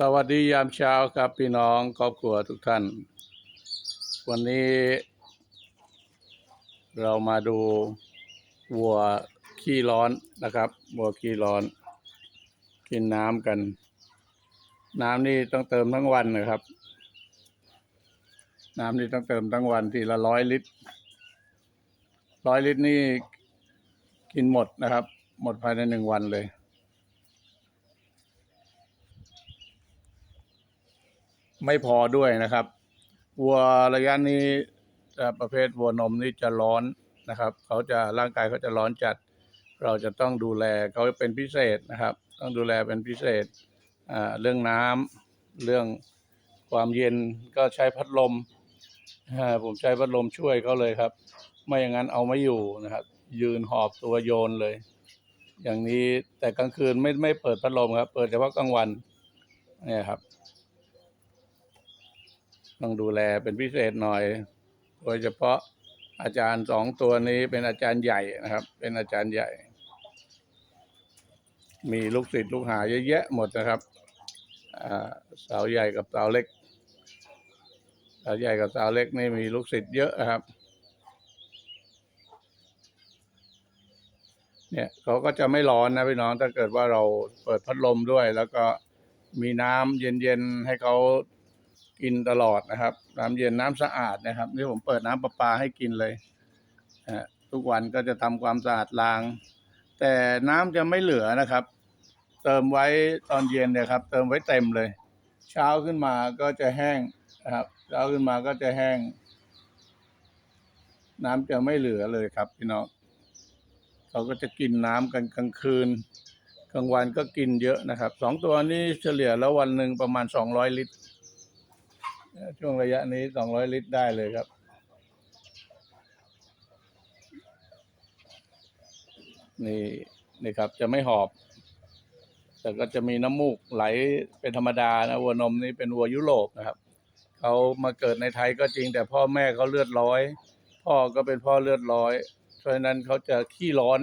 สวัสดียามเช้าครับพี่น้องครอบครัวทุกท่าน วันนี้ เรามาดูวัวขี้ร้อนนะครับวัวขี้ร้อน กินน้ำกัน น้ำนี่ต้องเติมทั้งวันนะครับ น้ำนี่ต้องเติมทั้งวันทีละร้อยลิตรร้อยลิตรนี่กินหมดนะครับ หมดภายในหนึ่งวันเลย ไม่พอด้วยนะครับวัวระยะนี้ประเภทวัวนมนี่จะร้อนนะครับ เขาจะร่างกายเขาจะร้อนจัด เราจะต้องดูแลเขาเป็นพิเศษนะครับ ต้องดูแลเป็นพิเศษเรื่องน้ำเรื่องความเย็นก็ใช้พัดลมผมใช้พัดลมช่วยเขาเลยครับ ไม่อย่างนั้นเอาไม่อยู่นะครับ ยืนหอบตัวโยนเลย อย่างนี้แต่กลางคืนไม่ไม่เปิดพัดลมครับ เปิดเฉพาะกลางวันเนี่ยครับ ต้องดูแลเป็นพิเศษหน่อย โดยเฉพาะอาจารย์สองตัวนี้เป็นอาจารย์ใหญ่นะครับ เป็นอาจารย์ใหญ่ มีลูกศิษย์ลูกหาเยอะแยะหมดนะครับอ่าสาวใหญ่กับสาวเล็กสาวใหญ่กับสาวเล็กนี่มีลูกศิษย์เยอะนะครับ เนี่ยเขาก็จะไม่ร้อนนะพี่น้องถ้าเกิดว่าเราเปิดพัดลมด้วย แล้วก็มีน้ำเย็นๆให้เขา กินตลอดนะครับ น้ำเย็นน้ำสะอาดนะครับนี่ผมเปิดน้ำประปาให้กินเลยทุกวันก็จะทำความสะอาดล้าง แต่น้ำจะไม่เหลือนะครับ เติมไว้ตอนเย็นเนี่ยครับ เติมไว้เต็มเลย เช้าขึ้นมาก็จะแห้งนะครับเช้าขึ้นมาก็จะแห้ง น้ำจะไม่เหลือเลยครับพี่น้องเขาก็จะกินน้ำกันกลางคืนกลางวันก็กินเยอะนะครับสองตัวนี้เฉลี่ยแล้ววันหนึ่งประมาณสองร้อยลิตร ช่วงระยะนี้สองร้อยลิตรได้เลยครับ นี่นี่ครับ จะไม่หอบ แต่ก็จะมีน้ำมูกไหลเป็นธรรมดานะวัวนมนี่เป็นวัวยุโรปนะครับเขามาเกิดในไทยก็จริง แต่พ่อแม่เขาเลือดร้อย พ่อก็เป็นพ่อเลือดร้อยเพราะฉะนั้นเขาจะขี้ร้อน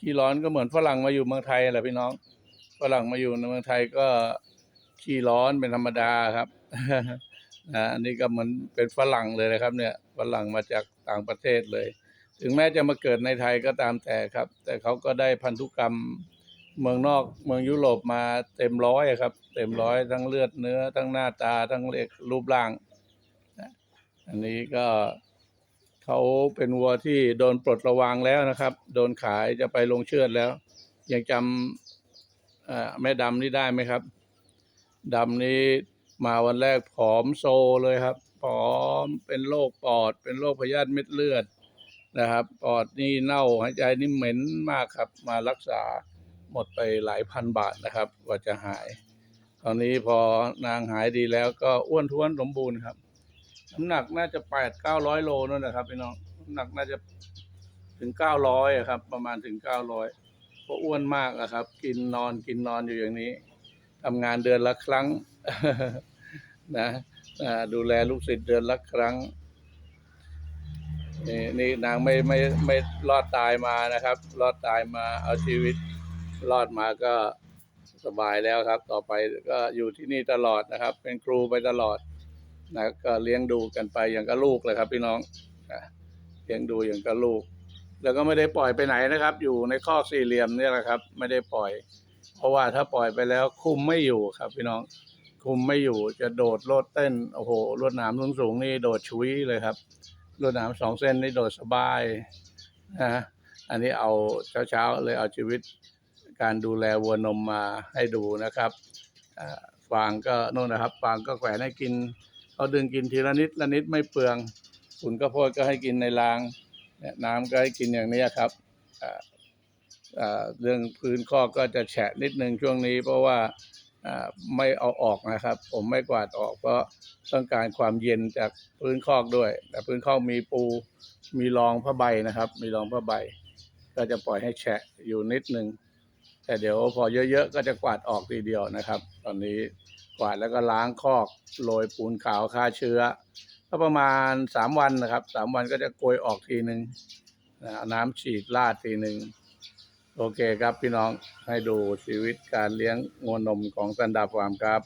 ขี้ร้อนก็เหมือนฝรั่งมาอยู่เมืองไทยแหละพี่น้องฝรั่งมาอยู่ในเมืองไทยก็ขี้ร้อนเป็นธรรมดาครับ นะอันนี้ก็เหมือนเป็นฝรั่งเลยนะครับ เนี่ยฝรั่งมาจากต่างประเทศเลย ถึงแม้จะมาเกิดในไทยก็ตามแต่ครับ แต่เขาก็ได้พันธุกรรมเมืองนอกเมืองยุโรปมาเต็มร้อยครับ เต็มร้อยทั้งเลือดเนื้อ ทั้งหน้าตาทั้งเล็กรูปร่างอันนี้ก็เขาเป็นวัวที่โดนปลดระวางแล้วนะครับ โดนขายจะไปลงเชือดแล้ว ยังจำแม่ดำนี่ได้ไหมครับดำนี้ มาวันแรกผอมโซเลยครับ ผอมเป็นโรคปอด เป็นโรคพยาธิเม็ดเลือดนะครับ ปอดนี่เน่าหายใจนี่เหม็นมากครับ มารักษาหมดไปหลายพันบาทนะครับกว่าจะหาย ตอนนี้พอนางหายดีแล้วก็อ้วนท้วนสมบูรณ์ครับ น้ำหนักน่าจะแปดเก้าร้อยโลนั่นนะครับพี่น้อง น้ำหนักน่าจะถึงเก้าร้อยครับ ประมาณถึงเก้าร้อยเพราะอ้วนมากอะครับ กินนอนกินนอนอยู่อย่างนี้ ทำงานเดือนละครั้งนะดูแลลูกศิษย์เดือนละครั้งนี่นี่นางไม่ไม่ไม่รอดตายมานะครับ รอดตายมาเอาชีวิตรอดมาก็สบายแล้วครับ ต่อไปก็อยู่ที่นี่ตลอดนะครับ เป็นครูไปตลอดนะก็เลี้ยงดูกันไปอย่างกับลูกเลยครับ พี่น้องนะเลี้ยงดูอย่างกับลูก แล้วก็ไม่ได้ปล่อยไปไหนนะครับ อยู่ในข้อสี่เหลี่ยมนี่แหละครับ ไม่ได้ปล่อย เพราะว่าถ้าปล่อยไปแล้วคุมไม่อยู่ครับ พี่น้องคุมไม่อยู่จะโดดโลดเต้นโอ้โหลวดหนามสูงๆนี่โดดชุยเลยครับลวดหนามสองเส้นนี่โดดสบายนะอันนี้เอาเช้าๆเลยเอาชีวิตการดูแลวัวนมมาให้ดูนะครับฟางก็โน่นนะครับฟางก็แขวนให้กินเขาดึงกินทีละนิดละนิดไม่เปลืองฝุ่นข้าวโพดก็ให้กินในราง น้ำก็ให้กินอย่างนี้ครับ เรื่องพื้นข้อกก็จะแฉะนิดนึงช่วงนี้ เพราะว่าไม่เอาออกนะครับ ผมไม่กวาดออกเพราะต้องการความเย็นจากพื้นคอกด้วย แต่พื้นคอกมีปูมีรองผ้าใบนะครับ มีรองผ้าใบ ก็จะปล่อยให้แฉะอยู่นิดนึงแต่เดี๋ยวพอเยอะๆก็จะกวาดออกทีเดียวนะครับ ตอนนี้กวาดแล้วก็ล้างคอกโรยปูนขาวฆ่าเชื้อก็ประมาณสามวันนะครับสามวันก็จะโกยออกทีหนึ่งนะเอาน้ำฉีดลาดทีหนึ่ง โอเคครับพี่น้องให้ดูชีวิตการเลี้ยงงัวนมของสันดาฟาร์มครับ